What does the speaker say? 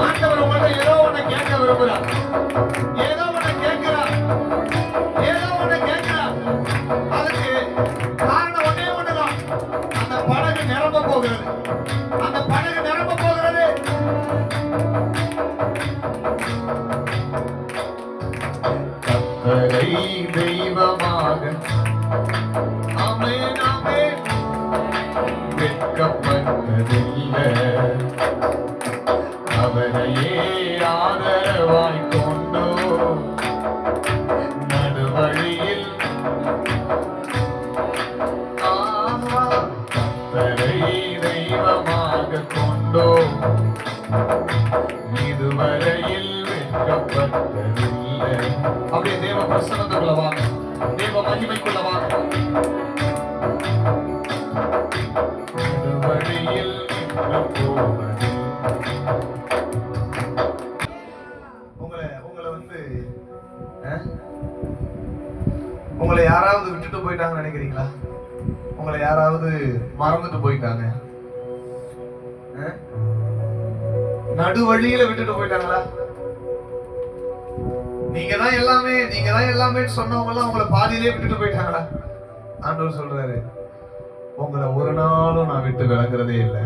ஆண்டவர் உங்கள்ட்ட ஏதோ ஒன்று கேட்க விரும்புகிறார் ஏதோ ஒன்று கேட்கிறார் ஏதோ ஒன்று கேட்கிறார் அதுக்கு காரணம் ஒன்றே ஒன்றுதான் அந்த படகு நிரம்ப போகிறது அந்த படகு நிரம்ப போகிறது தெய்வமாக வெட்கப்பட்டதில்லை அவரையே ஆதரவாய் கொண்டோ நடுவழியில் ஆஹா, தெய்வமாக கொண்டோ இதுவரையில் வெட்கப்பட்டதில்லை அப்படியே தேவ பிரசனத்துக்குள்ள வாங்க உங்களை உங்களை வந்து உங்களை யாராவது விட்டுட்டு போயிட்டாங்கன்னு நினைக்கிறீங்களா? உங்களை யாராவது மறந்துட்டு போயிட்டாங்க? நடு நடுவழியில விட்டுட்டு போயிட்டாங்களா? நீங்க தான் எல்லாமே நீங்க தான் எல்லாமே சொன்னவங்க எல்லாம் உங்களை பாதியிலே விட்டுட்டு போயிட்டாங்களா? ஆண்டவர் சொல்றாரு உங்களை ஒரு நாள் விட்டு விளங்குறதே இல்லை.